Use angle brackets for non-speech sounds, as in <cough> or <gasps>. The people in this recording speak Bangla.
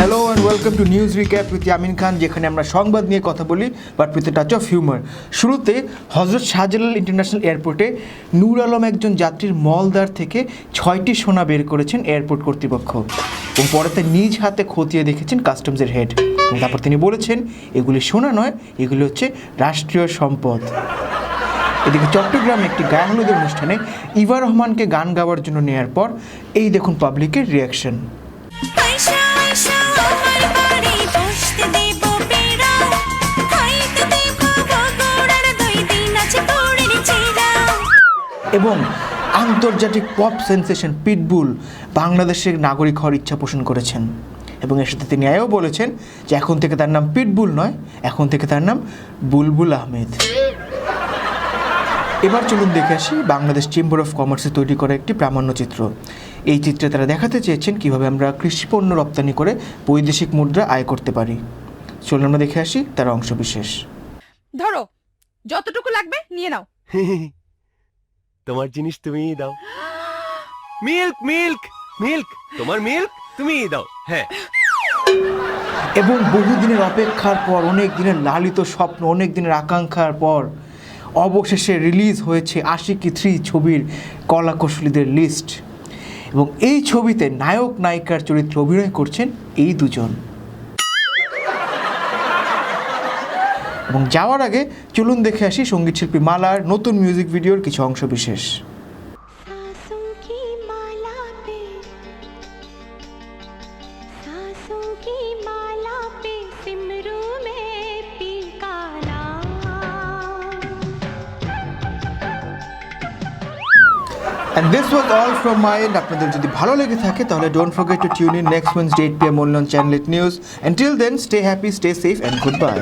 Hello and welcome to news recap with Yamin Khan যেখানে আমরা সংবাদ নিয়ে কথা বলি but with touch of humour শুরুতে হজরত শাহজালাল ইন্টারন্যাশনাল এয়ারপোর্টে নূর আলম একজন যাত্রীর মলদার থেকে ছয়টি সোনা বের করেছেন এয়ারপোর্ট কর্তৃপক্ষ। এবং পরেতে নিজ হাতে খতিয়ে দেখেছেন কাস্টমসের হেড। তারপর তিনি বলেছেন, এগুলি সোনা নয়, এগুলি হচ্ছে রাষ্ট্রীয় সম্পদ। এদিকে চট্টগ্রামে একটি গায়ে হলুদের অনুষ্ঠানে ইভা রহমানকে গান গাওয়ার জন্য নেয়ার পর এই দেখুন পাবলিকের রিয়াকশন এবং আন্তর্জাতিক পপ সেন্সেশন পিটবুল বাংলাদেশের নাগরিক হওয়ার ইচ্ছা পোষণ করেছেন। এবং এর সাথে তিনি এও বলেছেন যে এখন থেকে তার নাম পিটবুল নয়, এখন থেকে তার নাম বুলবুল আহমেদ। এবার চলুন দেখে আসি বাংলাদেশ চেম্বার অফ কমার্সে তৈরি করা একটি প্রামাণ্য চিত্র। এই চিত্রে তারা দেখাতে চেয়েছেন কীভাবে আমরা কৃষিপণ্য রপ্তানি করে বৈদেশিক মুদ্রা আয় করতে পারি। চলুন আমরা দেখে আসি তার অংশবিশেষ। ধরো যতটুকু লাগবে নিয়ে নাও। <laughs> তোমার জিনিস তুমিই দাও। <gasps> মিল্ক মিল্ক মিল্ক তোমার মিল্ক তুমিই দাও হ্যাঁ। এবং বহুদিনের অপেক্ষার পর অনেক দিনের লালিত স্বপ্ন অনেক দিনের আকাঙ্ক্ষার পর অবশেষে রিলিজ হয়েছে আশিকি থ্রি ছবির কলাকুশলীদের লিস্ট এবং এই ছবিতে নায়ক নায়িকার চরিত্রে অভিনয় করছেন এই দুজন এবং যাওয়ার আগে চলুন দেখে আসি সঙ্গীত শিল্পী মালার নতুন মিউজিক ভিডিওর কিছু অংশ বিশেষ सांसों की माला पे सांसों की माला पे सिमरू And this was all from my end আপনাদের যদি ভালো লেগে থাকে, তাহলে don't forget to tune in next Wednesday eight P M online channel news and till then stay happy stay safe and goodbye